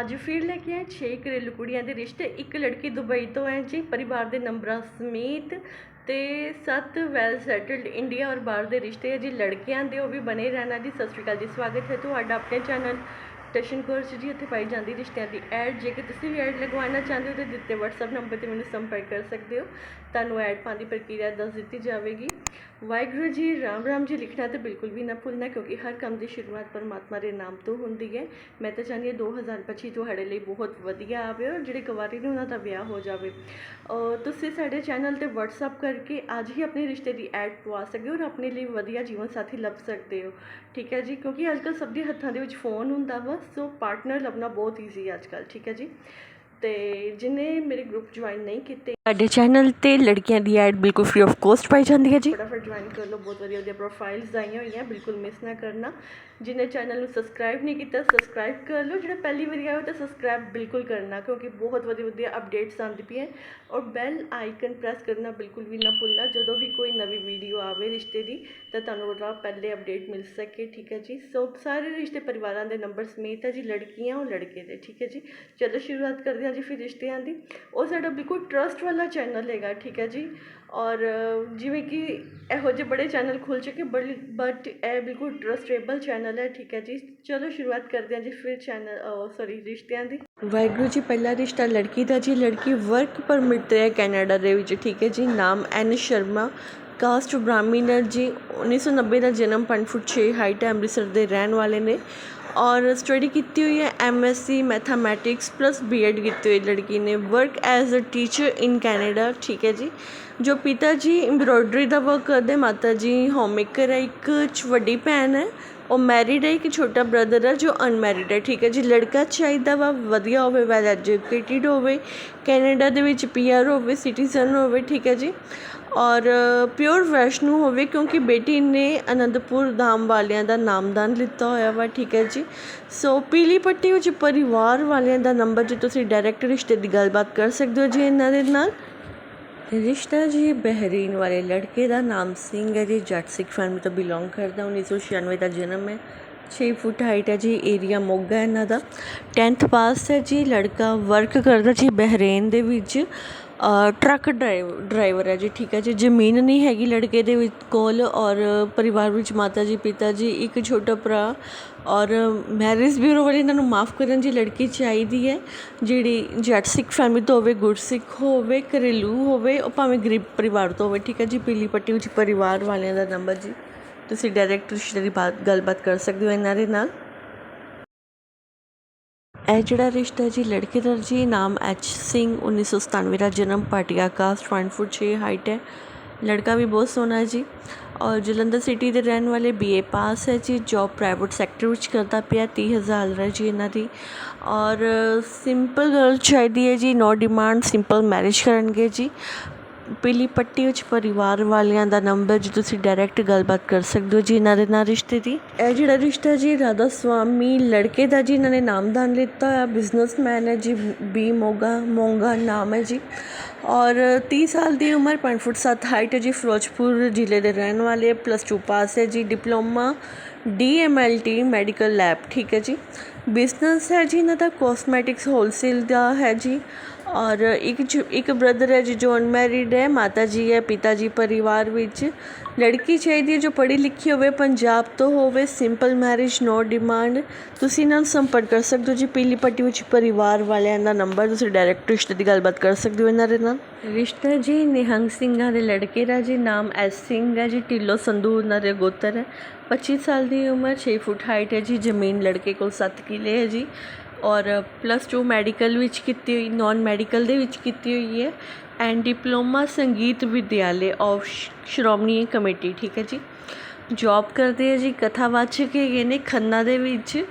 ਅੱਜ ਫਿਰ ਲੈ ਕੇ ਆਏ 6 ਘਰੇਲੂ ਕੁੜੀਆਂ ਦੇ ਰਿਸ਼ਤੇ, ਇੱਕ ਲੜਕੀ ਦੁਬਈ ਤੋਂ ਹੈ ਜੀ, ਪਰਿਵਾਰ ਦੇ ਨੰਬਰਾਂ ਸਮੇਤ ਤੇ ਸੱਤ ਵੈਲ ਸੈਟਲਡ ਇੰਡੀਆ ਔਰ ਬਾਹਰ ਦੇ ਰਿਸ਼ਤੇ ਹੈ ਜੀ, ਲੜਕਿਆਂ ਦੇ ਉਹ ਵੀ ਬਣੇ ਰਹਿਣਾ ਜੀ ਸਤਿ ਸ਼੍ਰੀ ਅਕਾਲ ਜੀ, ਸਵਾਗਤ ਹੈ ਤੁਹਾਡਾ ਆਪਣੇ ਚੈਨਲ ਟਸ਼ਨ ਕੋਰਸ ਜੀ ਇੱਥੇ ਪਾਈ ਜਾਂਦੀ ਰਿਸ਼ਤਿਆਂ ਦੀ ਐਡ। ਜੇਕਰ ਤੁਸੀਂ ਵੀ ਐਡ ਲਗਵਾਉਣਾ ਚਾਹੁੰਦੇ ਹੋ ਤਾਂ ਦਿੱਤੇ WhatsApp ਨੰਬਰ ਤੇ ਮੈਨੂੰ ਸੰਪਰਕ ਕਰ ਸਕਦੇ ਹੋ। ਤੁਹਾਨੂੰ ਐਡ ਪਾਉਣ ਦੀ ਪ੍ਰਕਿਰਿਆ ਦੱਸ ਦਿੱਤੀ ਜਾਵੇਗੀ। ਵਾਹਿਗੁਰੂ ਜੀ, ਰਾਮ ਰਾਮ ਜੀ, ਲਿਖਣਾ ਤਾਂ ਬਿਲਕੁਲ ਵੀ ਨਾ ਭੁੱਲਣਾ ਕਿਉਂਕਿ ਹਰ ਕੰਮ ਦੀ ਸ਼ੁਰੂਆਤ ਪਰਮਾਤਮਾ ਦੇ ਨਾਮ ਤੋਂ ਹੁੰਦੀ ਹੈ। ਮੈਂ ਤਾਂ ਚਾਹੁੰਦੀ ਹਾਂ 2025 ਤੁਹਾਡੇ ਲਈ ਬਹੁਤ ਵਧੀਆ ਆਵੇ ਔਰ ਜਿਹੜੇ ਕੁਆਰੀ ਨੇ ਉਹਨਾਂ ਦਾ ਵਿਆਹ ਹੋ ਜਾਵੇ। ਅਹ ਤੁਸੀਂ ਸਾਡੇ ਚੈਨਲ ਤੇ WhatsApp ਕਰਕੇ ਅੱਜ ਹੀ ਆਪਣੇ ਰਿਸ਼ਤੇ ਦੀ ਐਡ ਪਵਾ ਸਕਦੇ ਹੋ ਔਰ ਆਪਣੇ ਲਈ ਵਧੀਆ ਜੀਵਨ ਸਾਥੀ ਲੱਭ ਸਕਦੇ ਹੋ। ਠੀਕ ਹੈ ਜੀ, ਕਿਉਂਕਿ ਅੱਜ ਕੱਲ੍ਹ ਸਭ ਦੇ ਹੱਥਾਂ ਦੇ ਵਿੱਚ ਫੋਨ ਹੁੰਦਾ ਵਾ ਸੋ ਪਾਰਟਨਰ ਲੱਭਣਾ ਬਹੁਤ ਈਜ਼ੀ ਹੈ ਅੱਜ ਕੱਲ੍ਹ। ਠੀਕ ਹੈ ਜੀ। ਤੇ ਜਿਨੇ ਮੇਰੇ ਗਰੁੱਪ ਜੁਆਇਨ ਨਹੀਂ ਕੀਤੇ ਸਾਡੇ ਚੈਨਲ ਤੇ ਲੜਕੀਆਂ ਦੀ ਐਡ ਬਿਲਕੁਲ ਫ੍ਰੀ ਆਫ ਕੋਸਟ ਪਾਈ ਜਾਂਦੀ ਹੈ ਜੀ। ਫਟਾਫਟ ਜੁਆਇਨ ਕਰ ਲਓ ਬਹੁਤ ਵਧੀਆ ਵਧੀਆ ਪ੍ਰੋਫਾਈਲਸ ਆਈਆਂ ਹੋਈਆਂ ਬਿਲਕੁਲ ਮਿਸ ਨਾ ਕਰਨਾ। ਜਿਹਨੇ ਚੈਨਲ ਨੂੰ ਸਬਸਕ੍ਰਾਈਬ ਨਹੀਂ ਕੀਤਾ ਸਬਸਕ੍ਰਾਈਬ ਕਰ ਲਓ। ਜਿਹੜਾ ਪਹਿਲੀ ਵਾਰੀ ਆਇਆ ਤਾਂ ਸਬਸਕ੍ਰਾਈਬ ਬਿਲਕੁਲ ਕਰਨਾ, ਕਿਉਂਕਿ ਬਹੁਤ ਵਧੀਆ ਵਧੀਆ ਅਪਡੇਟਸ ਆਉਂਦੀ ਪਈਆਂ ਔਰ ਬੈਲ ਆਈਕਨ ਪ੍ਰੈਸ ਕਰਨਾ ਬਿਲਕੁਲ ਵੀ ਨਾ ਭੁੱਲਣਾ। ਜਦੋਂ ਵੀ ਕੋਈ ਨਵੀਂ ਵੀਡੀਓ ਆਵੇ ਰਿਸ਼ਤੇ ਦੀ, ਤਾਂ ਤੁਹਾਨੂੰ ਉਹਦਾ ਪਹਿਲੇ ਅਪਡੇਟ ਮਿਲ ਸਕੇ, ਠੀਕ ਹੈ ਜੀ? ਸੋ ਸਾਰੇ ਰਿਸ਼ਤੇ ਪਰਿਵਾਰਾਂ ਦੇ ਨੰਬਰ ਸਮੇਤ ਹੈ ਜੀ, ਲੜਕੀਆਂ ਔਰ ਲੜਕੇ ਦੇ, ਠੀਕ ਹੈ ਜੀ? ਚਲੋ, ਸ਼ੁਰੂਆਤ ਕਰਦੇ ਹਾਂ ਜੀ ਫਿਰ ਰਿਸ਼ਤਿਆਂ ਦੀ। ਉਹ ਸਾਡਾ ਬਿਲਕੁਲ ਟਰਸਟ ਵਾਲਾ ਚੈਨਲ ਹੈਗਾ, ਠੀਕ ਹੈ ਜੀ? ਔਰ ਜਿਵੇਂ ਕਿ ਇਹੋ ਜਿਹੇ ਬੜੇ ਚੈਨਲ ਖੁੱਲ੍ਹ ਚੁੱਕੇ ਬੜੀ ਬਟ ਇਹ ਬਿਲਕੁਲ ਟਰਸਟੇਬਲ ਚੈਨਲ ਹੈ, ਠੀਕ ਹੈ ਜੀ। ਚਲੋ ਸ਼ੁਰੂਆਤ ਕਰਦੇ ਹਾਂ ਜੀ ਫਿਰ ਚੈਨਲ ਸੌਰੀ ਰਿਸ਼ਤਿਆਂ ਦੀ। ਵਾਹਿਗੁਰੂ ਜੀ, ਪਹਿਲਾ ਰਿਸ਼ਤਾ ਲੜਕੀ ਦਾ ਜੀ, ਲੜਕੀ ਵਰਕ ਪਰਮਿਟ ਤੇ ਹੈ ਕੈਨੇਡਾ ਦੇ ਵਿੱਚ, ਠੀਕ ਹੈ ਜੀ। ਨਾਮ ਐਨ ਸ਼ਰਮਾ ਕਾਸਟ ਬ੍ਰਾਹਮਣ ਹੈ ਜੀ 1990 ਦਾ ਜਨਮ 5 ਫੁੱਟ 6 ਹਾਈਟ ਹੈ, ਅੰਮ੍ਰਿਤਸਰ ਦੇ ਰਹਿਣ ਵਾਲੇ ਨੇ। ਔਰ ਸਟੱਡੀ ਕੀਤੀ ਹੋਈ ਹੈ MSc mathematics plus B Ed ਕੀਤੀ ਹੋਈ ਲੜਕੀ ਨੇ। Work as a teacher in Canada ਠੀਕ ਹੈ ਜੀ। ਜੋ ਪਿਤਾ ਜੀ ਐਮਬ੍ਰੋਇਡਰੀ ਦਾ ਵਰਕ ਕਰਦੇ ਮਾਤਾ ਜੀ ਹੋਮ ਮੇਕਰ ਹੈ, ਇੱਕ ਵੱਡੀ ਭੈਣ ਹੈ। ਉਹ ਮੈਰਿਡ ਹੈ, ਇੱਕ ਛੋਟਾ ਬ੍ਰਦਰ ਹੈ, ਜੋ ਅਨਮੈਰਿਡ ਹੈ, ਠੀਕ ਹੈ ਜੀ। ਲੜਕਾ ਚਾਹੀਦਾ ਵਾ, ਵਧੀਆ ਹੋਵੇ ਵੈਲ ਐਜੂਕੇਟਿਡ ਹੋਵੇ। ਕੈਨੇਡਾ ਦੇ ਵਿੱਚ ਪੀਆਰ ਹੋਵੇ ਸਿਟੀਜ਼ਨ ਹੋਵੇ, ਠੀਕ ਹੈ ਜੀ। ਔਰ ਪਿਓਰ ਵੈਸ਼ਨੋ ਹੋਵੇ ਕਿਉਂਕਿ ਬੇਟੀ ਨੇ ਅਨੰਦਪੁਰ ਧਾਮ ਵਾਲਿਆਂ ਦਾ ਨਾਮਦਾਨ ਲਿੱਤਾ ਹੋਇਆ ਵਾ, ਠੀਕ ਹੈ ਜੀ। ਸੋ ਪੀਲੀ ਪੱਟੀ ਵਿੱਚ ਪਰਿਵਾਰ ਵਾਲਿਆਂ ਦਾ ਨੰਬਰ ਜੇ ਤੁਸੀਂ ਡਾਇਰੈਕਟ ਰਿਸ਼ਤੇ ਦੀ ਗੱਲਬਾਤ ਕਰ ਸਕਦੇ ਹੋ ਜੀ ਇਹਨਾਂ ਦੇ ਨਾਲ। ਰਿਸ਼ਤਾ ਜੀ, ਬਹਿਰੀਨ ਵਾਲੇ ਲੜਕੇ ਦਾ ਨਾਮ ਸਿੰਘ ਹੈ ਜੀ, ਜੱਟ ਸਿੱਖ ਫੈਮਿਲੀ ਤੋਂ ਬਿਲੋਂਗ ਕਰਦਾ 1996 ਦਾ ਜਨਮ ਹੈ। 6 ਫੁੱਟ ਹਾਈਟ ਹੈ ਜੀ ਏਰੀਆ ਮੋਗਾ ਇਹਨਾਂ ਦਾ। 10th ਪਾਸ ਹੈ ਜੀ, ਲੜਕਾ ਵਰਕ ਕਰਦਾ ਜੀ, ਬਹਿਰੀਨ ਦੇ ਵਿੱਚ। ਟਰੱਕ ਡਰਾਈਵ, ਡਰਾਈਵਰ ਹੈ ਜੀ, ਠੀਕ ਹੈ ਜੀ। ਜ਼ਮੀਨ ਨਹੀਂ ਹੈਗੀ ਲੜਕੇ ਦੇ ਵਿੱਚ ਕੋਲ ਔਰ ਪਰਿਵਾਰ ਵਿੱਚ ਮਾਤਾ ਜੀ, ਪਿਤਾ ਜੀ, ਇੱਕ ਛੋਟਾ ਭਰਾ ਔਰ ਮੈਰਿਜ ਬਿਊਰੋ ਵਾਲੇ ਇਹਨਾਂ ਨੂੰ ਮਾਫ ਕਰਨ ਜੀ ਲੜਕੀ ਚਾਹੀਦੀ ਹੈ, ਜਿਹੜੀ ਜੱਟ ਸਿੱਖ ਫੈਮਿਲੀ ਤੋਂ ਹੋਵੇ ਗੁਰਸਿੱਖ ਹੋਵੇ, ਘਰੇਲੂ ਹੋਵੇ, ਉਹ ਭਾਵੇਂ ਗਰੀਬ ਪਰਿਵਾਰ ਤੋਂ ਹੋਵੇ, ਠੀਕ ਹੈ ਜੀ। ਪੀਲੀ ਪੱਟੀ ਵਿੱਚ ਪਰਿਵਾਰ ਵਾਲਿਆਂ ਦਾ ਨੰਬਰ ਜੀ। ਤੁਸੀਂ ਡਾਇਰੈਕਟ ਰਿਸ਼ਤੇ ਦੀ ਬਾਤ, ਗੱਲਬਾਤ ਕਰ ਸਕਦੇ ਹੋ ਇਹਨਾਂ ਦੇ ਨਾਲ। ਇਹ ਜਿਹੜਾ ਰਿਸ਼ਤਾ ਜੀ, ਲੜਕੇ ਦਾ ਜੀ, ਨਾਮ ਐਚ ਸਿੰਘ 1997 ਦਾ ਜਨਮ ਪਾਟਿਆ ਕਾਸਟ 1 ਫੁੱਟ 6 ਹਾਈਟ ਹੈ। ਲੜਕਾ ਵੀ ਬਹੁਤ ਸੋਹਣਾ ਹੈ ਜੀ। ਔਰ ਜਲੰਧਰ ਸਿਟੀ ਦੇ ਰਹਿਣ ਵਾਲੇ ਬੀਏ ਪਾਸ ਹੈ ਜੀ ਜੌਬ ਪ੍ਰਾਈਵੇਟ ਸੈਕਟਰ ਵਿੱਚ ਕਰਦਾ ਪਿਆ 30000 ਹੈ ਜੀ ਇਹਨਾਂ ਦੀ। ਔਰ ਸਿੰਪਲ ਗਰਲ ਚਾਹੀਦੀ ਹੈ ਜੀ ਨੋ ਡਿਮਾਂਡ ਸਿੰਪਲ ਮੈਰਿਜ ਕਰਨਗੇ ਜੀ। ਪੀਲੀ ਪੱਟੀ ਵਿੱਚ ਪਰਿਵਾਰ ਵਾਲਿਆਂ ਦਾ ਨੰਬਰ ਜੀ ਤੁਸੀਂ ਡਾਇਰੈਕਟ ਗੱਲਬਾਤ ਕਰ ਸਕਦੇ ਹੋ ਜੀ ਇਹਨਾਂ ਦੇ ਨਾਲ ਰਿਸ਼ਤੇ ਦੀ। ਇਹ ਜਿਹੜਾ ਰਿਸ਼ਤਾ ਜੀ ਰਾਧਾ ਸਵਾਮੀ ਲੜਕੇ ਦਾ ਜੀ ਇਹਨਾਂ ਨੇ ਨਾਮਦਾਨ ਲਿੱਤਾ ਹੋਇਆ ਬਿਜ਼ਨਸਮੈਨ ਹੈ ਜੀ, ਬੀ ਮੋਗਾ, ਮੋਂਗਾ ਨਾਮ ਹੈ ਜੀ। ਔਰ 30 ਸਾਲ ਦੀ ਉਮਰ 5 ਫੁੱਟ 7 ਹਾਈਟ ਹੈ ਜੀ, ਫਿਰੋਜ਼ਪੁਰ ਜ਼ਿਲ੍ਹੇ ਦੇ ਰਹਿਣ ਵਾਲੇ ਪਲੱਸ 2 ਪਾਸ ਹੈ ਜੀ ਡਿਪਲੋਮਾ ਡੀਐਮਐਲਟੀ ਮੈਡੀਕਲ ਲੈਬ ਠੀਕ ਹੈ ਜੀ। ਬਿਜ਼ਨਸ ਹੈ ਜੀ ਇਹਨਾਂ ਦਾ ਕੋਸਮੈਟਿਕਸ ਹੋਲਸੇਲ ਦਾ ਹੈ ਜੀ। ਔਰ ਇੱਕ ਜ, ਇੱਕ ਬ੍ਰਦਰ ਹੈ ਜੀ ਜੋ ਅਨਮੈਰਿਡ ਹੈ, ਮਾਤਾ ਜੀ ਹੈ, ਪਿਤਾ ਜੀ ਪਰਿਵਾਰ ਵਿੱਚ। ਲੜਕੀ ਚਾਹੀਦੀ ਹੈ ਜੋ ਪੜ੍ਹੀ ਲਿਖੀ ਹੋਵੇ, ਪੰਜਾਬ ਤੋਂ ਹੋਵੇ ਸਿੰਪਲ ਮੈਰਿਜ ਨੋ ਡਿਮਾਂਡ ਤੁਸੀਂ ਇਹਨਾਂ ਨੂੰ ਸੰਪਰਕ ਕਰ ਸਕਦੇ ਹੋ ਜੀ, ਪੀਲੀ ਪੱਟੀ ਵਿੱਚ ਪਰਿਵਾਰ ਵਾਲਿਆਂ ਦਾ ਨੰਬਰ ਤੁਸੀਂ ਡਾਇਰੈਕਟ ਰਿਸ਼ਤੇ ਦੀ ਗੱਲਬਾਤ ਕਰ ਸਕਦੇ ਹੋ ਇਹਨਾਂ ਦੇ ਨਾਲ। ਰਿਸ਼ਤਾ ਜੀ, ਨਿਹੰਗ ਸਿੰਘਾਂ ਦੇ ਲੜਕੇ ਦਾ ਜੀ, ਨਾਮ ਐਸ ਸਿੰਘ ਹੈ ਜੀ, ਢਿੱਲੋ ਸੰਧੂ ਉਹਨਾਂ ਦੇ ਗੋਤਰ ਹੈ। 25 ਸਾਲ ਦੀ ਉਮਰ 6 ਫੁੱਟ ਹਾਈਟ ਹੈ ਜੀ, ਜ਼ਮੀਨ ਲੜਕੇ ਕੋਲ 7 ਕਿੱਲੇ ਹੈ ਜੀ। ਔਰ ਪਲੱਸ 2 ਮੈਡੀਕਲ ਵਿੱਚ ਕੀਤੀ ਹੋਈ ਨੋਨ ਮੈਡੀਕਲ ਦੇ ਵਿੱਚ ਕੀਤੀ ਹੋਈ ਹੈ ਐਂਡ ਡਿਪਲੋਮਾ ਸੰਗੀਤ ਵਿਦਿਆਲੇ ਆਫ ਸ਼੍ਰੋਮਣੀ ਕਮੇਟੀ, ਠੀਕ ਹੈ ਜੀ। ਜੋਬ ਕਰਦੇ ਹੈ ਜੀ, ਕਥਾਵਾਚਕ ਹੈਗੇ ਨੇ ਖੰਨਾ ਦੇ ਵਿੱਚ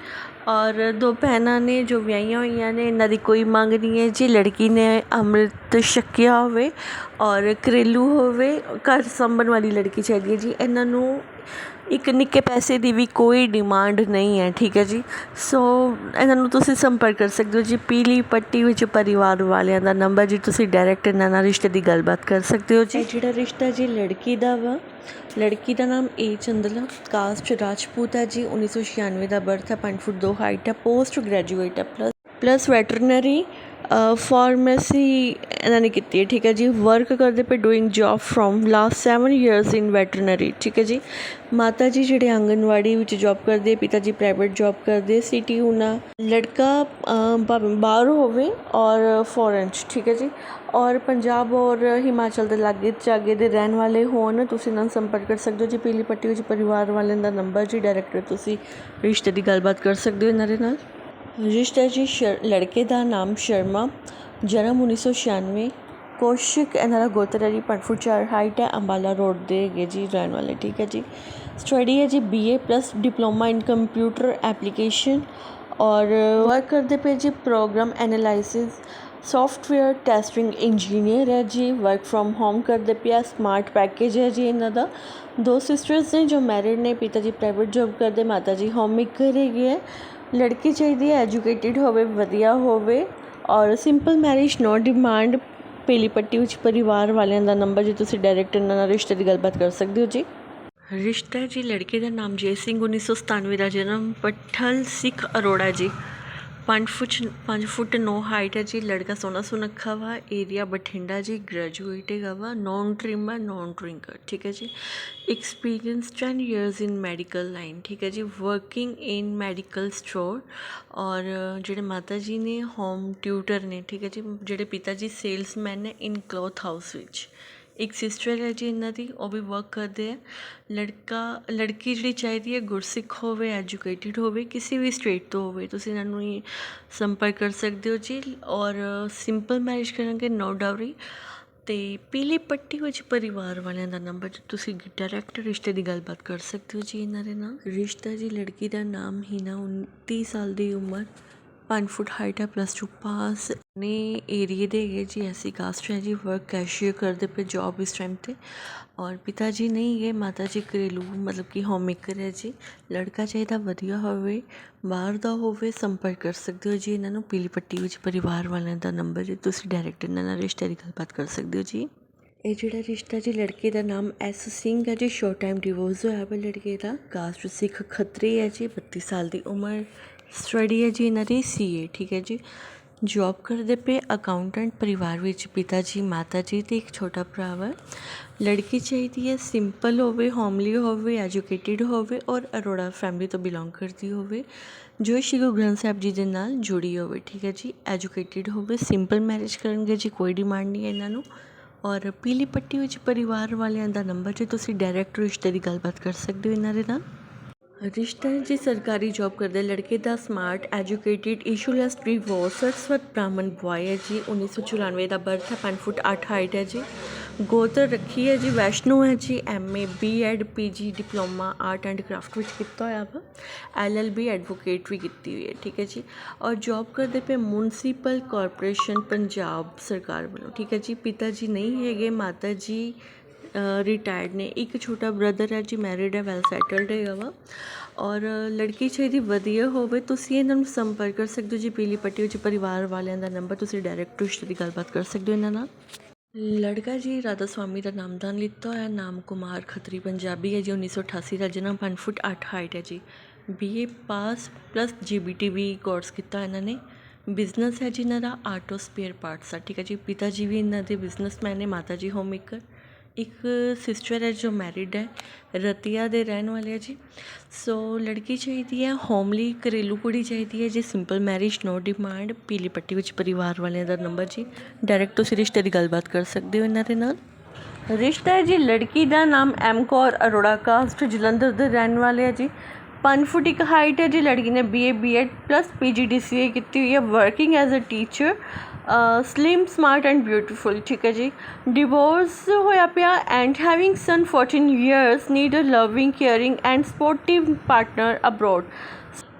ਔਰ ਦੋ ਭੈਣਾਂ ਨੇ ਜੋ ਵਿਆਹੀਆਂ ਹੋਈਆਂ ਨੇ, ਇਹਨਾਂ ਦੀ ਕੋਈ ਮੰਗ ਨਹੀਂ ਹੈ ਜੀ, ਲੜਕੀ ਨੇ ਅੰਮ੍ਰਿਤ ਛਕਿਆ ਹੋਵੇ ਔਰ ਘਰੇਲੂ ਹੋਵੇ, ਘਰ ਸੰਭਣ ਵਾਲੀ ਲੜਕੀ ਚਾਹੀਦੀ ਹੈ ਜੀ। ਇਹਨਾਂ ਨੂੰ ਇੱਕ ਨਿੱਕੇ ਪੈਸੇ ਦੀ ਵੀ ਕੋਈ ਡਿਮਾਂਡ ਨਹੀਂ ਹੈ, ਠੀਕ ਹੈ ਜੀ? ਸੋ ਇਹਨਾਂ ਨੂੰ ਤੁਸੀਂ ਸੰਪਰਕ ਕਰ ਸਕਦੇ ਹੋ ਜੀ, ਪੀਲੀ ਪੱਟੀ ਵਿੱਚ ਪਰਿਵਾਰ ਵਾਲਿਆਂ ਦਾ ਨੰਬਰ ਜੀ, ਤੁਸੀਂ ਡਾਇਰੈਕਟ ਇਹਨਾਂ ਨਾਲ ਰਿਸ਼ਤੇ ਦੀ ਗੱਲਬਾਤ ਕਰ ਸਕਦੇ ਹੋ ਜੀ। ਜਿਹੜਾ ਰਿਸ਼ਤਾ ਜੀ ਲੜਕੀ ਦਾ ਵਾ, ਲੜਕੀ ਦਾ ਨਾਮ ਏ ਚੰਦਲਾ ਕਾਸਟ ਰਾਜਪੂਤ ਹੈ ਜੀ 1996 ਦਾ ਬਰਥ ਹੈ 5 ਫੁੱਟ 2 ਹਾਈਟ ਹੈ ਪੋਸਟ ਗ੍ਰੈਜੂਏਟ ਹੈ ਪਲੱਸ ਪਲੱਸ ਵੈਟਰਨਰੀ ਫਾਰਮੇਸੀ ਇਹਨਾਂ ਨੇ ਕੀਤੀ ਹੈ, ਠੀਕ ਹੈ ਜੀ। ਵਰਕ ਕਰਦੇ ਪਏ doing job from last 7 years in veterinary ਠੀਕ ਹੈ ਜੀ। ਮਾਤਾ ਜੀ ਜਿਹੜੇ ਆਂਗਨਵਾੜੀ ਵਿੱਚ ਜੌਬ ਕਰਦੇ ਪਿਤਾ ਜੀ ਪ੍ਰਾਈਵੇਟ ਜੌਬ ਕਰਦੇ ਸਿਟੀ ਉਹਨਾਂ ਲੜਕਾ ਬਾਹਰ ਹੋਵੇ ਔਰ ਫੋਰਨ 'ਚ, ਠੀਕ ਹੈ ਜੀ। ਔਰ ਪੰਜਾਬ ਔਰ ਹਿਮਾਚਲ ਦੇ ਲਾਗੇ ਚਾਗੇ ਦੇ ਰਹਿਣ ਵਾਲੇ ਹੋਣ, ਤੁਸੀਂ ਇਹਨਾਂ ਨਾਲ ਸੰਪਰਕ ਕਰ ਸਕਦੇ ਹੋ ਜੀ। ਪੀਲੀ ਪੱਟੀ ਵਿੱਚ ਪਰਿਵਾਰ ਵਾਲਿਆਂ ਦਾ ਨੰਬਰ ਜੀ ਡਾਇਰੈਕਟਰ ਤੁਸੀਂ ਰਿਸ਼ਤੇ ਦੀ ਗੱਲਬਾਤ ਕਰ ਸਕਦੇ ਹੋ ਇਹਨਾਂ ਦੇ ਨਾਲ। ਰਜਿਸਟਰ ਜੀ ਸ਼ਰ, ਲੜਕੇ ਦਾ ਨਾਮ ਸ਼ਰਮਾ, ਜਨਮ 1996 ਕੌਸ਼ਿਕ ਇਹਨਾਂ ਦਾ ਗੋਤਰ ਹੈ ਜੀ ਪੰਜ ਹਾਈਟ ਹੈ ਅੰਬਾਲਾ ਰੋਡ ਦੇ ਹੈਗੇ ਜੀ, ਰਹਿਣ ਵਾਲੇ, ਠੀਕ ਹੈ ਜੀ। ਸਟੱਡੀ ਹੈ ਜੀ BA plus diploma in computer application ਔਰ ਵਰਕ ਕਰਦੇ ਪਏ ਜੀ program analysis, software testing engineer ਹੈ ਜੀ, ਵਰਕ ਫਰੋਮ ਹੋਮ ਕਰਦੇ ਪਿਆ, ਸਮਾਰਟ ਪੈਕੇਜ ਹੈ ਜੀ ਇਹਨਾਂ ਦਾ। ਦੋ ਸਿਸਟਰਸ ਨੇ ਜੋ ਮੈਰਿਡ ਨੇ, ਪਿਤਾ ਜੀ ਪ੍ਰਾਈਵੇਟ ਜੌਬ ਕਰਦੇ, ਮਾਤਾ ਜੀ ਹੋਮ ਮੇਕਰ ਹੈਗੇ ਹੈ। ਲੜਕੀ ਚਾਹੀਦੀ ਹੈ ਐਜੂਕੇਟਿਡ ਹੋਵੇ, ਵਧੀਆ ਹੋਵੇ ਔਰ ਸਿੰਪਲ ਮੈਰਿਜ ਨੋ ਡਿਮਾਂਡ ਪੀਲੀ ਪੱਟੀ ਵਿੱਚ ਪਰਿਵਾਰ ਵਾਲਿਆਂ ਦਾ ਨੰਬਰ ਜੇ ਤੁਸੀਂ ਡਾਇਰੈਕਟ ਇਹਨਾਂ ਨਾਲ ਰਿਸ਼ਤੇ ਦੀ ਗੱਲਬਾਤ ਕਰ ਸਕਦੇ ਹੋ ਜੀ। ਰਿਸ਼ਤਾ ਜੀ, ਲੜਕੇ ਦਾ ਨਾਮ ਜੈ ਸਿੰਘ 1997 ਦਾ ਜਨਮ ਪੱਠਲ ਸਿੱਖ ਅਰੋੜਾ ਜੀ। 5 ਫੁੱਟ 5 ਫੁੱਟ 9 ਹਾਈਟ ਹੈ ਜੀ, ਲੜਕਾ ਸੋਹਣਾ ਸੁਨੱਖਾ ਵਾ ਏਰੀਆ ਬਠਿੰਡਾ ਜੀ ਗ੍ਰੈਜੂਏਟ ਹੈਗਾ ਵਾ ਨੌਨ ਟ੍ਰਿਮਰ ਨੌਨ ਡਰਿੰਕਰ ਠੀਕ ਹੈ ਜੀ। Experience 10 years in medical line ਠੀਕ ਹੈ ਜੀ। ਵਰਕਿੰਗ ਇਨ ਮੈਡੀਕਲ ਸਟੋਰ ਔਰ ਜਿਹੜੇ ਮਾਤਾ ਜੀ ਨੇ ਹੋਮ ਟਿਊਟਰ ਨੇ, ਠੀਕ ਹੈ ਜੀ। ਜਿਹੜੇ ਪਿਤਾ ਜੀ ਸੇਲਸਮੈਨ ਨੇ ਇਨ ਕਲੋਥ ਹਾਊਸ ਵਿੱਚ। ਇੱਕ ਸਿਸਟਰ ਹੈ ਜੀ ਇਹਨਾਂ ਦੀ, ਉਹ ਵੀ ਵਰਕ ਕਰਦੇ ਹੈ ਲੜਕਾ, ਲੜਕੀ ਜਿਹੜੀ ਚਾਹੀਦੀ ਹੈ ਗੁਰਸਿੱਖ ਹੋਵੇ ਐਜੂਕੇਟਿਡ ਹੋਵੇ, ਕਿਸੇ ਵੀ ਸਟੇਟ ਤੋਂ ਹੋਵੇ, ਤੁਸੀਂ ਇਹਨਾਂ ਨੂੰ ਹੀ ਸੰਪਰਕ ਕਰ ਸਕਦੇ ਹੋ ਜੀ। ਔਰ ਸਿੰਪਲ ਮੈਰਿਜ ਕਰਾਂਗੇ ਨੋ ਡਾਵਰੀ ਤੇ ਪੀਲੀ ਪੱਟੀ ਵਿੱਚ ਪਰਿਵਾਰ ਵਾਲਿਆਂ ਦਾ ਨੰਬਰ ਤੁਸੀਂ ਡਾਇਰੈਕਟ ਰਿਸ਼ਤੇ ਦੀ ਗੱਲਬਾਤ ਕਰ ਸਕਦੇ ਹੋ ਜੀ ਇਹਨਾਂ ਦੇ ਨਾਲ। ਰਿਸ਼ਤਾ ਜੀ ਲੜਕੀ ਦਾ ਨਾਮ ਹੀਨਾ 29 ਸਾਲ ਦੀ ਉਮਰ। ਪੰਜ ਫੁੱਟ ਹਾਈਟ ਹੈ ਪਲੱਸ ਟੂ ਪਾਸ। ਨੇ ਏਰੀਏ ਦੇ ਹੈਗੇ ਜੀ ਐਸੀ ਕਾਸਟ ਹੈ ਜੀ ਵਰਕ ਕੈਸ਼ੀਅਰ ਕਰਦੇ ਪਏ ਜੌਬ ਇਸ ਟਾਈਮ ਤੇ। ਔਰ ਪਿਤਾ ਜੀ ਨਹੀਂ ਹੈ ਮਾਤਾ ਜੀ ਘਰੇਲੂ ਮਤਲਬ ਕਿ ਹੋਮ ਮੇਕਰ ਹੈ ਜੀ। ਲੜਕਾ ਚਾਹੀਦਾ ਵਧੀਆ ਹੋਵੇ, ਬਾਹਰ ਦਾ ਹੋਵੇ, ਸੰਪਰਕ ਕਰ ਸਕਦੇ ਹੋ ਜੀ। ਇਹਨਾਂ ਨੂੰ ਪੀਲੀ ਪੱਟੀ ਵਿੱਚ ਪਰਿਵਾਰ ਵਾਲਿਆਂ ਦਾ ਨੰਬਰ ਜੀ ਤੁਸੀਂ ਡਾਇਰੈਕਟ ਇਹਨਾਂ ਨਾਲ ਰਿਸ਼ਤੇ ਦੀ ਗੱਲਬਾਤ ਕਰ ਸਕਦੇ ਹੋ ਜੀ। ਇਹ ਜਿਹੜਾ ਰਿਸ਼ਤਾ ਜੀ, ਲੜਕੇ ਦਾ ਨਾਮ ਐਸ ਸਿੰਘ ਹੈ ਜੀ। ਸ਼ੋਰਟ ਟਾਈਮ ਡਿਵੋਰਸ ਹੋਇਆ ਵਾ ਲੜਕੇ ਦਾ। ਕਾਸਟ ਸਿੱਖ ਖੱਤਰੀ ਹੈ ਜੀ 32 ਸਾਲ ਦੀ ਉਮਰ। ਸਟੱਡੀ ਹੈ ਜੀ ਇਹਨਾਂ ਦੀ ਸੀਏ ਠੀਕ ਹੈ ਜੀ। ਜੌਬ ਕਰਦੇ ਪਏ ਅਕਾਊਂਟੈਂਟ ਪਰਿਵਾਰ ਵਿੱਚ ਪਿਤਾ ਜੀ ਮਾਤਾ ਜੀ ਤੇ ਇੱਕ ਛੋਟਾ ਭਰਾ ਵਾ। ਲੜਕੀ ਚਾਹੀਦੀ ਹੈ ਸਿੰਪਲ ਹੋਵੇ ਹੋਮਲੀ ਹੋਵੇ ਐਜੂਕੇਟਿਡ ਹੋਵੇ ਔਰ ਅਰੋੜਾ ਫੈਮਿਲੀ ਤੋਂ ਬਿਲੋਂਗ ਕਰਦੀ ਹੋਵੇ। ਜੋ ਸ਼੍ਰੀ ਗੁਰੂ ਗ੍ਰੰਥ ਸਾਹਿਬ ਜੀ ਦੇ ਨਾਲ ਜੁੜੀ ਹੋਵੇ, ਠੀਕ ਹੈ ਜੀ। ਐਜੂਕੇਟਿਡ ਹੋਵੇ ਸਿੰਪਲ ਮੈਰਿਜ ਕਰਨਗੇ ਜੀ, ਕੋਈ ਡਿਮਾਂਡ ਨਹੀਂ ਹੈ ਇਹਨਾਂ ਨੂੰ। ਔਰ ਪੀਲੀ ਪੱਟੀ ਵਿੱਚ ਪਰਿਵਾਰ ਵਾਲਿਆਂ ਦਾ ਨੰਬਰ ਜੇ ਤੁਸੀਂ ਡਾਇਰੈਕਟ ਰਿਸ਼ਤੇ ਦੀ ਗੱਲਬਾਤ ਕਰ ਸਕਦੇ ਹੋ ਇਹਨਾਂ ਦੇ ਨਾਲ। ਰਿਸ਼ਤਾ ਹੈ ਜੀ ਸਰਕਾਰੀ ਜੌਬ ਕਰਦੇ ਲੜਕੇ ਦਾ smart educated issueless divorce Saraswat Brahmin boy ਹੈ ਜੀ 1994 ਦਾ ਬਰਥ ਹੈ 5 ਫੁੱਟ 8 ਹਾਈਟ ਹੈ ਜੀ। ਗੋਤਰ ਰੱਖੀ ਹੈ ਜੀ, ਵੈਸ਼ਨੋ ਹੈ ਜੀ MA BEd PG diploma art and craft ਵਿੱਚ ਕੀਤਾ ਹੋਇਆ ਵਾ। ਐਲਐਲਬੀ ਐਡਵੋਕੇਟ ਵੀ ਕੀਤੀ ਹੋਈ ਹੈ, ਠੀਕ ਹੈ ਜੀ। ਔਰ ਜੌਬ ਕਰਦੇ ਪਏ ਮੁਨਸੀਪਲ ਕਾਰਪੋਰੇਸ਼ਨ ਪੰਜਾਬ ਸਰਕਾਰ ਵੱਲੋਂ, ਠੀਕ ਹੈ ਜੀ। ਪਿਤਾ ਜੀ ਨਹੀਂ ਹੈਗੇ, ਮਾਤਾ ਜੀ ਰਿਟਾਇਰਡ ਨੇ। ਇੱਕ ਛੋਟਾ ਬ੍ਰਦਰ ਹੈ, ਜੀ ਮੈਰਿਡ ਹੈ ਵੈਲ ਸੈਟਲਡ ਹੈਗਾ ਵਾ। ਔਰ ਲੜਕੀ ਚਾਹੀਦੀ ਵਧੀਆ ਹੋਵੇ, ਤੁਸੀਂ ਇਹਨਾਂ ਨੂੰ ਸੰਪਰਕ ਕਰ ਸਕਦੇ ਹੋ। ਜੀ ਪੀਲੀ ਪੱਟੀ ਵਿੱਚ ਪਰਿਵਾਰ ਵਾਲਿਆਂ ਦਾ ਨੰਬਰ ਤੁਸੀਂ ਡਾਇਰੈਕਟ ਰਿਸ਼ਤੇ ਦੀ ਗੱਲਬਾਤ ਕਰ ਸਕਦੇ ਹੋ ਇਹਨਾਂ ਨਾਲ। ਲੜਕਾ ਜੀ, ਰਾਧਾ ਸਵਾਮੀ ਦਾ ਨਾਮਦਾਨ ਲਿੱਤਾ ਹੋਇਆ, ਨਾਮ ਕੁਮਾਰ ਖੱਤਰੀ ਪੰਜਾਬੀ ਹੈ ਜੀ 1988 ਦਾ ਜਨਮ 5 ਫੁੱਟ 8 ਹਾਈਟ ਹੈ ਜੀ। ਬੀਏ ਪਾਸ ਪਲੱਸ ਜੀਬੀਟੀ ਵੀ ਕੋਰਸ ਕੀਤਾ ਇਹਨਾਂ ਨੇ। ਬਿਜ਼ਨਸ ਹੈ ਜੀ ਇਹਨਾਂ ਦਾ ਆਟੋ ਸਪੇਅਰ ਪਾਰਟਸ ਦਾ, ਠੀਕ ਹੈ ਜੀ। ਪਿਤਾ ਜੀ ਵੀ ਇਹਨਾਂ ਦੇ ਬਿਜ਼ਨਸਮੈਨ ਨੇ, ਮਾਤਾ ਜੀ ਹੋਮ ਮੇਕਰ ਇੱਕ ਸਿਸਟਰ ਹੈ ਜੋ ਮੈਰਿਡ ਹੈ, ਰਤੀਆ ਦੇ ਰਹਿਣ ਵਾਲੇ ਹੈ ਜੀ। ਸੋ ਲੜਕੀ ਚਾਹੀਦੀ ਹੈ ਹੋਮਲੀ ਘਰੇਲੂ ਕੁੜੀ ਚਾਹੀਦੀ ਹੈ, ਜੀ ਸਿੰਪਲ ਮੈਰਿਜ ਨੋ ਡਿਮਾਂਡ ਪੀਲੀ ਪੱਟੀ ਵਿੱਚ ਪਰਿਵਾਰ ਵਾਲਿਆਂ ਦਾ ਨੰਬਰ ਜੀ। ਡਾਇਰੈਕਟ ਤੁਸੀਂ ਰਿਸ਼ਤੇ ਦੀ ਗੱਲਬਾਤ ਕਰ ਸਕਦੇ ਹੋ ਇਹਨਾਂ ਦੇ ਨਾਲ। ਰਿਸ਼ਤਾ ਹੈ ਜੀ, ਲੜਕੀ ਦਾ ਨਾਮ ਐਮ ਕੌਰ ਅਰੋੜਾ ਕਾਸਟ, ਜਲੰਧਰ ਦੇ ਰਹਿਣ ਵਾਲੇ ਹੈ ਜੀ। 5 ਫੁੱਟ ਇੱਕ ਹਾਈਟ ਹੈ ਜੀ, ਲੜਕੀ ਨੇ ਬੀਏ ਬੀਐਡ ਪਲੱਸ ਪੀਜੀਡੀਸੀਏ ਕੀਤੀ ਹੋਈ ਹੈ। Working as a teacher slim smart and beautiful ਠੀਕ ਹੈ ਜੀ। ਡਿਵੋਰਸ ਹੋਇਆ ਪਿਆ and having son 14 years need a loving caring and supportive partner abroad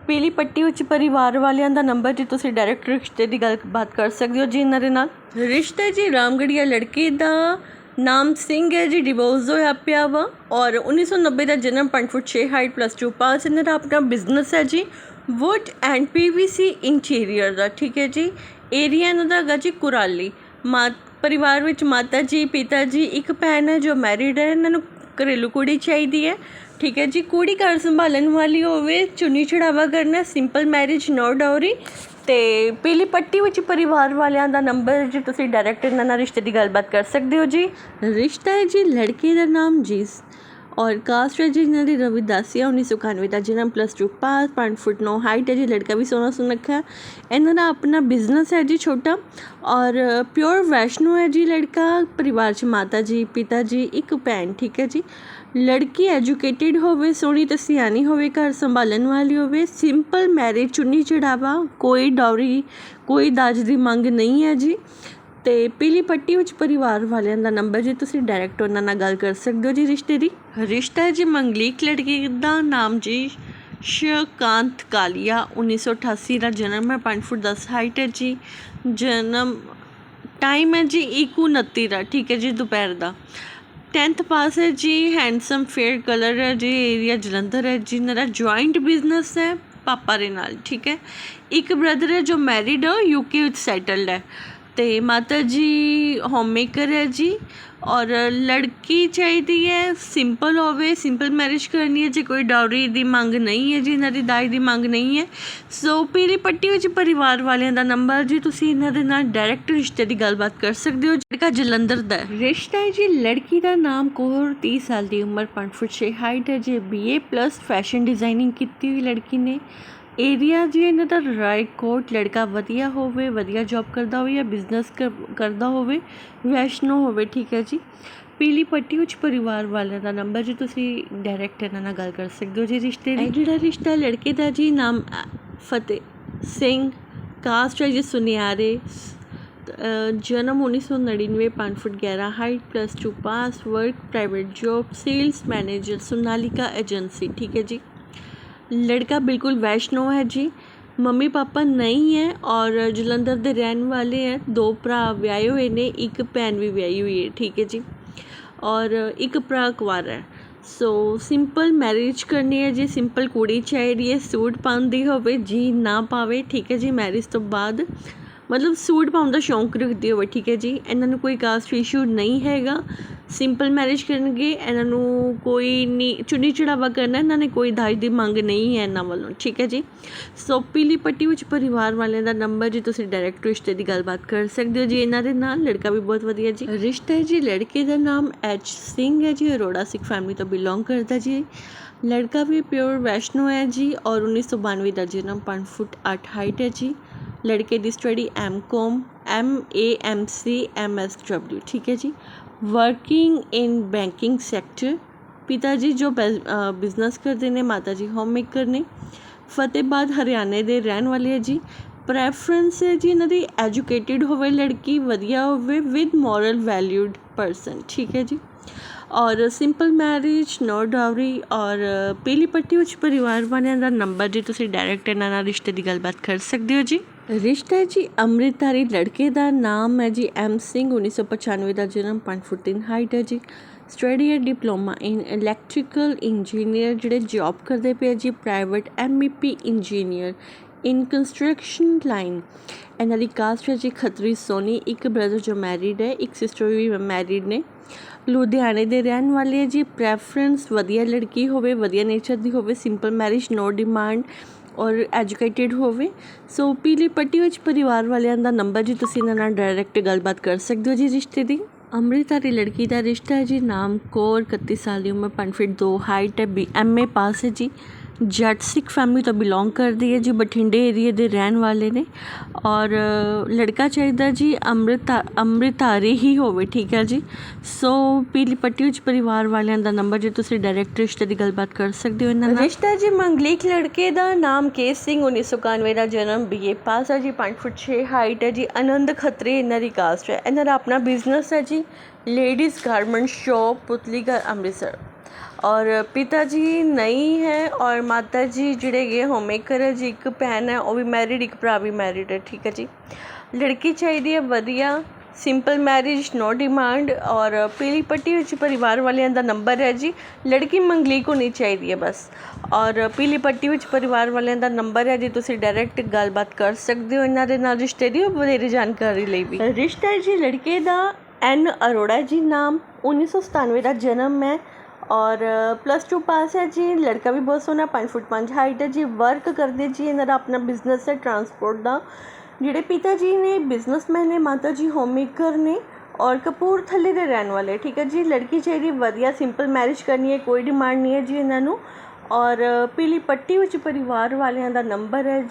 ਪੀਲੀ ਪੱਟੀ ਵਿੱਚ ਪਰਿਵਾਰ ਵਾਲਿਆਂ ਦਾ ਨੰਬਰ ਜੀ ਤੁਸੀਂ ਡਾਇਰੈਕਟ ਰਿਸ਼ਤੇ ਦੀ ਗੱਲਬਾਤ ਕਰ ਸਕਦੇ ਹੋ ਜੀ ਇਹਨਾਂ ਦੇ ਨਾਲ। ਰਿਸ਼ਤੇ ਜੀ ਰਾਮਗੜੀਆ ਲੜਕੀ ਦਾ ਨਾਮ ਸਿੰਘ ਹੈ ਜੀ ਡਿਵੋਰਸ ਹੋਇਆ ਪਿਆ ਵਾ ਔਰ 1990 ਦਾ ਜਨਮ 5 ਫੁੱਟ 6 ਹਾਈਟ ਪਲੱਸ 2 ਪਾਸ ਇਹਨਾਂ ਦਾ ਆਪਣਾ ਬਿਜ਼ਨਸ ਹੈ ਜੀ। ਵੁੱਡ ਐਂਡ ਪੀਵੀਸੀ ਇੰਟੀਰੀਅਰ ਦਾ, ਠੀਕ ਹੈ ਜੀ। ਏਰੀਆ ਇਹਨਾਂ ਦਾ ਹੈਗਾ ਜੀ ਕੁਰਾਲੀ। ਮਾ ਪਰਿਵਾਰ ਵਿੱਚ ਮਾਤਾ ਜੀ, ਪਿਤਾ ਜੀ, ਇੱਕ ਭੈਣ ਹੈ ਜੋ ਮੈਰਿਡ ਹੈ। ਇਹਨਾਂ ਨੂੰ ਘਰੇਲੂ ਕੁੜੀ ਚਾਹੀਦੀ ਹੈ। ਠੀਕ ਹੈ ਜੀ, ਕੁੜੀ ਘਰ ਸੰਭਾਲਣ ਵਾਲੀ ਹੋਵੇ, ਚੁੰਨੀ ਚੜਾਵਾ ਕਰਨਾ ਸਿੰਪਲ ਮੈਰਿਜ ਨੋ ਡਾਉਰੀ ਤੇ ਪੀਲੀ ਪੱਟੀ ਵਿੱਚ ਪਰਿਵਾਰ ਵਾਲਿਆਂ ਦਾ ਨੰਬਰ ਜੀ ਤੁਸੀਂ ਡਾਇਰੈਕਟ ਇਹਨਾਂ ਨਾਲ ਰਿਸ਼ਤੇ ਦੀ ਗੱਲਬਾਤ ਕਰ ਸਕਦੇ ਹੋ ਜੀ। ਰਿਸ਼ਤਾ ਹੈ ਜੀ ਲੜਕੀ ਦਾ ਨਾਮ ਜੀਸ। ਔਰ ਕਾਸਟ ਹੈ ਜੀ ਇਹਨਾਂ ਦੀ ਰਵਿਦਾਸੀਆ 1991 ਦਾ ਜਨਮ ਪਲੱਸ 2 ਪਾਸ 5 ਫੁੱਟ 9 ਹਾਈਟ ਹੈ ਜੀ, ਲੜਕਾ ਵੀ ਸੋਹਣਾ ਸੁਨੱਖਾ ਹੈ ਇਹਨਾਂ ਦਾ ਆਪਣਾ ਬਿਜ਼ਨਸ ਹੈ ਜੀ ਛੋਟਾ ਔਰ ਪਿਓਰ ਵੈਸ਼ਨੋ ਹੈ ਜੀ ਲੜਕਾ, ਪਰਿਵਾਰ 'ਚ ਮਾਤਾ ਜੀ, ਪਿਤਾ ਜੀ, ਇੱਕ ਭੈਣ, ਠੀਕ ਹੈ ਜੀ। ਲੜਕੀ ਐਜੂਕੇਟਿਡ ਹੋਵੇ, ਸੋਹਣੀ ਤੇ ਸਿਆਣੀ ਹੋਵੇ, ਘਰ ਸੰਭਾਲਣ ਵਾਲੀ ਹੋਵੇ ਸਿੰਪਲ ਮੈਰਿਜ ਚੁੰਨੀ ਚੜਾਵਾ, ਕੋਈ ਡੌਰੀ ਕੋਈ ਦਾਜ ਦੀ ਮੰਗ ਨਹੀਂ ਹੈ ਜੀ। ਤੇ ਪੀਲੀ ਪੱਟੀ ਵਿੱਚ ਪਰਿਵਾਰ ਵਾਲਿਆਂ ਦਾ ਨੰਬਰ ਜੀ ਤੁਸੀਂ ਡਾਇਰੈਕਟ ਉਹਨਾਂ ਨਾਲ ਗੱਲ ਕਰ ਸਕਦੇ ਹੋ ਜੀ ਰਿਸ਼ਤੇ ਦੀ। ਰਿਸ਼ਤਾ ਹੈ ਜੀ ਮੰਗਲੀਕ ਲੜਕੀ ਦਾ ਨਾਮ ਜੀ ਸ਼ਕਾਂਤ ਕਾਲੀਆ 1988 ਦਾ ਜਨਮ ਹੈ 5 ਫੁੱਟ 10 ਹਾਈਟ ਹੈ ਜੀ। ਜਨਮ ਟਾਈਮ ਹੈ ਜੀ 1:29 ਦਾ, ਠੀਕ ਹੈ ਜੀ ਦੁਪਹਿਰ ਦਾ। 10th ਪਾਸ ਹੈ ਜੀ ਹੈਂਡਸਮ ਫੇਅਰ ਕਲਰ ਹੈ ਜੀ ਏਰੀਆ ਜਲੰਧਰ ਹੈ ਜੀ, ਇਹਨਾਂ ਦਾ ਜੁਆਇੰਟ ਬਿਜ਼ਨਸ ਹੈ, ਪਾਪਾ ਦੇ ਨਾਲ, ਠੀਕ ਹੈ। ਇੱਕ ਬ੍ਰਦਰ ਹੈ ਜੋ ਮੈਰਿਡ ਹੈ ਯੂਕੇ ਵਿੱਚ ਸੈਟਲਡ ਹੈ। ਅਤੇ ਮਾਤਾ ਜੀ ਹੋਮ ਮੇਕਰ ਹੈ ਜੀ ਔਰ ਲੜਕੀ ਚਾਹੀਦੀ ਹੈ ਸਿੰਪਲ ਹੋਵੇ ਸਿੰਪਲ ਮੈਰਿਜ ਕਰਨੀ ਹੈ, ਜੇ ਕੋਈ ਡਾਊਰੀ ਦੀ ਮੰਗ ਨਹੀਂ ਹੈ ਜੀ, ਇਹਨਾਂ ਦੀ ਦਾਜ ਦੀ ਮੰਗ ਨਹੀਂ ਹੈ। ਸੋ ਪੀਲੀ ਪੱਟੀ ਵਿੱਚ ਪਰਿਵਾਰ ਵਾਲਿਆਂ ਦਾ ਨੰਬਰ ਜੀ, ਤੁਸੀਂ ਇਹਨਾਂ ਦੇ ਨਾਲ ਡਾਇਰੈਕਟ ਰਿਸ਼ਤੇ ਦੀ ਗੱਲਬਾਤ ਕਰ ਸਕਦੇ ਹੋ। ਲੜਕਾ ਜਲੰਧਰ ਦਾ ਰਿਸ਼ਤਾ ਹੈ ਜੀ, ਲੜਕੀ ਦਾ ਨਾਮ ਕੋਰ 30 ਸਾਲ ਦੀ ਉਮਰ 5 ਫੁੱਟ 6 ਹਾਈਟ ਹੈ ਜੀ। ਬੀਏ ਪਲੱਸ ਫੈਸ਼ਨ ਡਿਜ਼ਾਈਨਿੰਗ ਕੀਤੀ ਹੋਈ ਲੜਕੀ ਨੇ। ਏਰੀਆ ਜੀ, ਇਹਨਾਂ ਦਾ ਰਾਏਕੋਟ ਲੜਕਾ ਵਧੀਆ ਹੋਵੇ, ਵਧੀਆ ਜੋਬ ਕਰਦਾ ਹੋਵੇ ਜਾਂ ਬਿਜ਼ਨਸ ਕ, ਕਰਦਾ ਹੋਵੇ ਵੈਸ਼ਨੋ ਹੋਵੇ, ਠੀਕ ਹੈ ਜੀ। ਪੀਲੀ ਪੱਟੀ ਉੱਚ ਪਰਿਵਾਰ ਵਾਲਿਆਂ ਦਾ ਨੰਬਰ ਜੀ ਤੁਸੀਂ ਡਾਇਰੈਕਟ ਇਹਨਾਂ ਨਾਲ ਗੱਲ ਕਰ ਸਕਦੇ ਹੋ ਜੀ ਰਿਸ਼ਤੇ ਲਈ ਜਿਹੜਾ ਰਿਸ਼ਤਾ ਲੜਕੇ ਦਾ ਜੀ, ਨਾਮ ਫਤਿਹ ਸਿੰਘ ਕਾਸਟ ਹੈ ਜੀ ਸੁਨਿਆਰੇ ਜਨਮ 1999 5 foot 11 height plus two pass work private job sales manager Sonalika agency ਠੀਕ ਹੈ ਜੀ। ਲੜਕਾ ਬਿਲਕੁਲ ਵੈਸ਼ਨੋ ਹੈ ਜੀ। ਮੰਮੀ ਪਾਪਾ ਨਹੀਂ ਹੈ ਔਰ ਜਲੰਧਰ ਦੇ ਰਹਿਣ ਵਾਲੇ ਹੈ। ਦੋ ਭਰਾ ਵਿਆਹੇ ਹੋਏ ਨੇ, ਇੱਕ ਭੈਣ ਵੀ ਵਿਆਹੀ ਹੋਈ ਹੈ, ਠੀਕ ਹੈ ਜੀ। ਔਰ ਇੱਕ ਭਰਾ ਕੁਆਰਾ ਹੈ। ਸੋ ਸਿੰਪਲ ਮੈਰਿਜ ਕਰਨੀ ਹੈ ਜੀ ਸਿੰਪਲ ਕੁੜੀ ਚਾਹੀਦੀ ਹੈ, ਸੂਟ ਪਾਉਂਦੀ ਹੋਵੇ, ਜੀ ਨਾ ਪਾਵੇ, ਠੀਕ ਹੈ ਜੀ ਮੈਰਿਜ ਤੋਂ ਬਾਅਦ। ਮਤਲਬ ਸੂਟ ਪਾਉਣ ਦਾ ਸ਼ੌਂਕ ਰੱਖਦੇ ਹੋਵੇ, ਠੀਕ ਹੈ ਜੀ? ਇਹਨਾਂ ਨੂੰ ਕੋਈ ਕਾਸਟ ਇਸ਼ੂ ਨਹੀਂ ਹੈਗਾ। ਸਿੰਪਲ ਮੈਰਿਜ ਕਰਨਗੇ, ਇਹਨਾਂ ਨੂੰ ਕੋਈ ਨਹੀਂ ਚੁੰਨੀ ਚੜਾਵਾ ਕਰਨਾ, ਇਹਨਾਂ ਨੇ ਕੋਈ ਦਾਜ ਦੀ ਮੰਗ ਨਹੀਂ ਹੈ ਇਹਨਾਂ ਵੱਲੋਂ, ਠੀਕ ਹੈ ਜੀ? ਸੋ ਪੀਲੀ ਪੱਟੀ ਵਿੱਚ ਪਰਿਵਾਰ ਵਾਲਿਆਂ ਦਾ ਨੰਬਰ ਜੀ ਤੁਸੀਂ ਡਾਇਰੈਕਟ ਰਿਸ਼ਤੇ ਦੀ ਗੱਲਬਾਤ ਕਰ ਸਕਦੇ ਹੋ ਜੀ ਇਹਨਾਂ ਦੇ ਨਾਲ, ਲੜਕਾ ਵੀ ਬਹੁਤ ਵਧੀਆ ਜੀ। ਰਿਸ਼ਤਾ ਹੈ ਜੀ, ਲੜਕੇ ਦਾ ਨਾਮ ਐਚ ਸਿੰਘ ਹੈ ਜੀ, ਅਰੋੜਾ ਸਿੱਖ ਫੈਮਿਲੀ ਤੋਂ ਬਿਲੋਂਗ ਕਰਦਾ ਜੀ। ਲੜਕਾ ਵੀ ਪਿਓਰ ਵੈਸ਼ਨੋ ਹੈ ਜੀ ਔਰ 1992 ਦਾ ਜਨਮ 5 ਫੁੱਟ 8 ਹਾਈਟ ਹੈ ਜੀ। ਲੜਕੇ ਦੀ study M Com M A M Sc M S W ਠੀਕ ਹੈ ਜੀ। ਵਰਕਿੰਗ ਇਨ ਬੈਂਕਿੰਗ ਸੈਕਟਰ ਪਿਤਾ ਜੀ ਜੋ ਬਿਜ਼ਨਸ ਕਰਦੇ ਨੇ ਮਾਤਾ ਜੀ ਹੋਮ ਮੇਕਰ ਨੇ। ਫਤਿਹਬਾਦ ਹਰਿਆਣੇ ਦੇ ਰਹਿਣ ਵਾਲੇ ਹੈ ਜੀ। ਪ੍ਰੈਫਰੈਂਸ ਹੈ ਜੀ ਇਹਨਾਂ ਦੀ ਐਜੂਕੇਟਿਡ ਹੋਵੇ ਲੜਕੀ, ਵਧੀਆ ਹੋਵੇ ਵਿਦ ਮੋਰਲ ਵੈਲਿਊਡ ਪਰਸਨ ਠੀਕ ਹੈ ਜੀ। ਔਰ ਸਿੰਪਲ ਮੈਰਿਜ ਨੋ ਡਾਵਰੀ ਔਰ ਪੀਲੀ ਪੱਟੀ ਵਿੱਚ ਪਰਿਵਾਰ ਵਾਲਿਆਂ ਦਾ ਨੰਬਰ ਜੀ ਤੁਸੀਂ ਡਾਇਰੈਕਟ ਇਹਨਾਂ ਨਾਲ ਰਿਸ਼ਤੇ ਦੀ ਗੱਲਬਾਤ ਕਰ ਸਕਦੇ ਹੋ ਜੀ। ਰਿਸ਼ਤਾ ਹੈ ਜੀ ਅੰਮ੍ਰਿਤਧਾਰੀ ਲੜਕੇ ਦਾ ਨਾਮ ਹੈ ਜੀ ਐਮ ਸਿੰਘ 1995 ਦਾ ਜਨਮ 5 ਫੁੱਟ 3 ਹਾਈਟ ਹੈ ਜੀ। ਸਟੱਡੀ ਹੈ ਡਿਪਲੋਮਾ ਇਨ ਇਲੈਕਟ੍ਰੀਕਲ ਇੰਜੀਨੀਅਰ ਜਿਹੜੇ ਜੌਬ ਕਰਦੇ ਪਏ ਜੀ private MEP engineer in construction line ਇਹਨਾਂ ਦੀ ਕਾਸਟ ਹੈ ਜੀ ਖੱਤਰੀ ਸੋਨੀ, ਇੱਕ ਬ੍ਰਦਰ ਜੋ ਮੈਰਿਡ ਹੈ, ਇੱਕ ਸਿਸਟਰ ਵੀ ਮੈਰਿਡ ਨੇ। ਲੁਧਿਆਣੇ ਦੇ ਰਹਿਣ ਵਾਲੇ ਹੈ ਜੀ ਪ੍ਰੈਫਰੈਂਸ ਵਧੀਆ ਲੜਕੀ ਹੋਵੇ, ਵਧੀਆ ਨੇਚਰ ਦੀ ਹੋਵੇ ਸਿੰਪਲ ਮੈਰਿਜ ਨੋ ਡਿਮਾਂਡ ਔਰ ਐਜੂਕੇਟਿਡ ਹੋਵੇ। ਸੋ ਪੀਲੀ ਪੱਟੀ ਵਿੱਚ ਪਰਿਵਾਰ ਵਾਲਿਆਂ ਦਾ ਨੰਬਰ ਜੀ ਤੁਸੀਂ ਇਹਨਾਂ ਨਾਲ ਡਾਇਰੈਕਟ ਗੱਲਬਾਤ ਕਰ ਸਕਦੇ ਹੋ ਜੀ ਰਿਸ਼ਤੇ ਦੀ। ਅੰਮ੍ਰਿਤਾ ਦੀ ਲੜਕੀ ਦਾ ਰਿਸ਼ਤਾ ਹੈ ਜੀ, ਨਾਮ ਕੌਰ 31 ਸਾਲ ਦੀ ਉਮਰ 5 ਫੀਟ 2 ਹਾਈਟ ਹੈ ਬੀ ਐਮਏ ਪਾਸ ਹੈ ਜੀ। ਜੱਟ ਸਿੱਖ ਫੈਮਿਲੀ ਤੋਂ ਬਿਲੋਂਗ ਕਰਦੀ ਹੈ ਜੀ, ਬਠਿੰਡੇ ਏਰੀਏ ਦੇ ਰਹਿਣ ਵਾਲੇ ਨੇ। ਔਰ ਲੜਕਾ ਚਾਹੀਦਾ ਜੀ, ਅੰਮ੍ਰਿਤਾ, ਅੰਮ੍ਰਿਤਧਾਰੀ ਹੀ ਹੋਵੇ, ਠੀਕ ਹੈ ਜੀ? ਸੋ ਪੀਲੀ ਪੱਟੀ ਵਿੱਚ ਪਰਿਵਾਰ ਵਾਲਿਆਂ ਦਾ ਨੰਬਰ ਜੇ ਤੁਸੀਂ ਡਾਇਰੈਕਟ ਰਿਸ਼ਤੇ ਦੀ ਗੱਲਬਾਤ ਕਰ ਸਕਦੇ ਹੋ ਇਹਨਾਂ ਨਾਲ। ਰਿਸ਼ਤਾ ਜੀ, ਮੰਗਲੀਕ ਲੜਕੇ ਦਾ ਨਾਮ ਕੇਸ ਸਿੰਘ 1991 ਦਾ ਜਨਮ ਬੀਏ ਪਾਸ ਹੈ ਜੀ 5 ਫੁੱਟ 6 ਹਾਈਟ ਹੈ ਜੀ, ਆਨੰਦ ਖੱਤਰੀ ਇਹਨਾਂ ਦੀ ਕਾਸਟ ਹੈ। ਇਹਨਾਂ ਦਾ ਆਪਣਾ ਬਿਜ਼ਨਸ ਹੈ ਜੀ ladies garment shop Putligarh Amritsar. ਔਰ ਪਿਤਾ ਜੀ ਨਹੀਂ ਹੈ ਔਰ ਮਾਤਾ ਜੀ ਜਿਹੜੇ ਹੈਗੇ ਹੋਮ ਮੇਕਰ ਹੈ ਜੀ ਇੱਕ ਭੈਣ ਹੈ, ਉਹ ਵੀ ਮੈਰਿਡ ਇੱਕ ਭਰਾ ਵੀ ਮੈਰਿਡ ਹੈ, ਠੀਕ ਹੈ ਜੀ। ਲੜਕੀ ਚਾਹੀਦੀ ਹੈ, ਵਧੀਆ ਸਿੰਪਲ ਮੈਰਿਜ ਨੋ ਡਿਮਾਂਡ ਔਰ ਪੀਲੀ ਪੱਟੀ ਵਿੱਚ ਪਰਿਵਾਰ ਵਾਲਿਆਂ ਦਾ ਨੰਬਰ ਹੈ ਜੀ। ਲੜਕੀ ਮੰਗਲੀਕ ਹੋਣੀ ਚਾਹੀਦੀ ਹੈ ਬਸ। ਔਰ ਪੀਲੀ ਪੱਟੀ ਵਿੱਚ ਪਰਿਵਾਰ ਵਾਲਿਆਂ ਦਾ ਨੰਬਰ ਹੈ ਜੀ, ਤੁਸੀਂ ਡਾਇਰੈਕਟ ਗੱਲਬਾਤ ਕਰ ਸਕਦੇ ਹੋ ਇਹਨਾਂ ਦੇ ਨਾਲ, ਰਿਸ਼ਤੇ ਦੀ ਵਧੇਰੇ ਜਾਣਕਾਰੀ ਲਈ ਵੀ। ਰਿਸ਼ਤਾ ਹੈ ਜੀ, ਲੜਕੇ ਦਾ ਐਨ ਅਰੋੜਾ ਜੀ ਨਾਮ 1997 ਦਾ ਜਨਮ ਹੈ। ਔਰ ਪਲੱਸ ਟੂ ਪਾਸ ਹੈ ਜੀ, ਲੜਕਾ ਵੀ ਬਹੁਤ ਸੋਹਣਾ 5 ਫੁੱਟ 5 ਹਾਈਟ ਹੈ ਜੀ ਵਰਕ ਕਰਦੇ ਜੀ ਇਹਨਾਂ ਦਾ ਆਪਣਾ ਬਿਜ਼ਨਸ ਹੈ ਟਰਾਂਸਪੋਰਟ ਦਾ। ਜਿਹੜੇ ਪਿਤਾ ਜੀ ਨੇ ਬਿਜ਼ਨਸਮੈਨ ਨੇ, ਮਾਤਾ ਜੀ ਹੋਮ ਮੇਕਰ ਨੇ ਔਰ ਕਪੂਰਥਲੇ ਦੇ ਰਹਿਣ ਵਾਲੇ ਠੀਕ ਹੈ ਜੀ? ਲੜਕੀ ਚਾਹੀਦੀ ਵਧੀਆ ਸਿੰਪਲ ਮੈਰਿਜ ਕਰਨੀ ਹੈ, ਕੋਈ ਡਿਮਾਂਡ ਨਹੀਂ ਹੈ ਜੀ ਇਹਨਾਂ ਨੂੰ। ਔਰ, ਪੀਲੀ ਪੱਟੀ ਵਿੱਚ ਪਰਿਵਾਰ ਵਾਲਿਆਂ ਦਾ ਨੰਬਰ ਹੈ